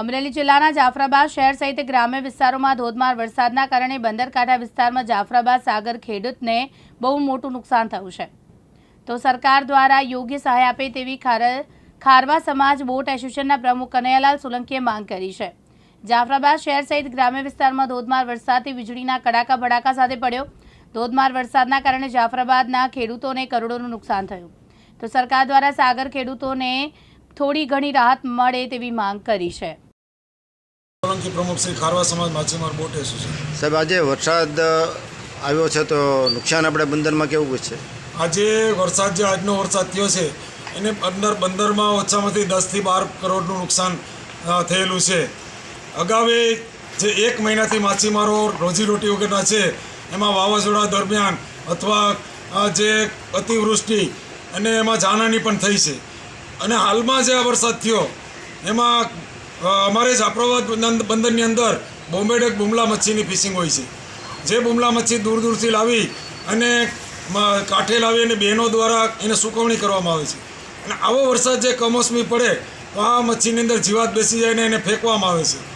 અમરેલી જિલ્લાના જાફરાબાદ શહેર સહિત ગ્રામ્ય વિસ્તારોમાં ધોધમાર વરસાદના કારણે બંદરકાંઠા વિસ્તારમાં જાફરાબાદ સાગર ખેડૂતને બહુ મોટું નુકસાન થયું છે. તો સરકાર દ્વારા યોગ્ય સહાય આપે તેવી ખાર, ખારવા સમાજ બોટ એસોસિએશનના પ્રમુખ કનૈયાલાલ સોલંકીએ માંગ કરી છે. જાફરાબાદ શહેર સહિત ગ્રામ્ય વિસ્તારમાં ધોધમાર વરસાદથી વીજળીના કડાકા ભડાકા સાથે પડ્યો. ધોધમાર વરસાદના કારણે જાફરાબાદના ખેડૂતોને કરોડોનું નુકસાન થયું. તો સરકાર દ્વારા સાગર ખેડૂતોને થોડી ઘણી રાહત મળે તેવી માંગ કરી છે. સોલંકી પ્રમુખ શ્રી ખારવા સમાજ માછીમાર બોટ એસોસિએશન સાહેબ આજે વરસાદ આવ્યો છે તો નુકસાન આપણે બંદરમાં કેવું છે? આજે વરસાદ જે આજનો વરસાદ થયો છે એને અંદર બંદરમાં ઓછામાંથી દસથી બાર કરોડનું નુકસાન થયેલું છે. અગાઉ જે એક મહિનાથી માછીમારો રોજીરોટી વગેરેના છે એમાં વાવાઝોડા દરમિયાન અથવા જે અતિવૃષ્ટિ અને એમાં જાનહાની પણ થઈ છે. અને હાલમાં જે આ વરસાદ થયો એમાં અમારે જાફરાબાદ બંદ- બંદરની અંદર બોમ્બેડક બુમલા મચ્છીની ફિશિંગ હોય છે. જે બુમલા મચ્છી દૂર દૂરથી લાવી અને કાંઠે લાવી અને બહેનો દ્વારા એને સુકવણી કરવામાં આવે છે. અને આવો વરસાદ જે કમોસમી પડે, તો આ મચ્છીની અંદર જીવાત બેસી જાય ને એને ફેંકવામાં આવે છે.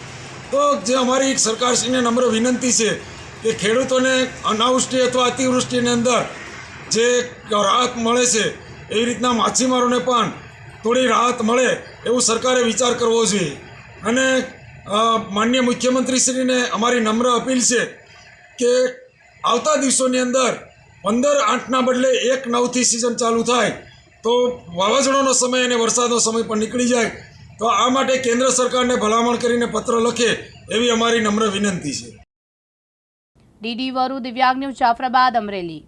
તો જે અમારી સરકારશ્રીને નમ્ર વિનંતી છે કે ખેડૂતોને અનાવૃષ્ટિ અથવા અતિવૃષ્ટિની અંદર જે રાહત મળે છે એવી રીતના માછીમારોને પણ થોડી રાહત મળે એવું સરકારે વિચાર કરવો જોઈએ. અને માન્ય મુખ્યમંત્રીશ્રીને અમારી નમ્ર અપીલ છે કે આવતા દિવસોની અંદર પંદર આઠના બદલે એક નવથી સિઝન ચાલુ થાય તો વાવાઝોડાનો સમય અને વરસાદનો સમય પણ નીકળી જાય. તો આ માટે કેન્દ્ર સરકારને ભલામણ કરીને પત્ર લખે એવી અમારી નમ્ર વિનંતી છે. ડીડી વરુ દિવ્યાંગ ન્યૂઝ જાફરાબાદ અમરેલી.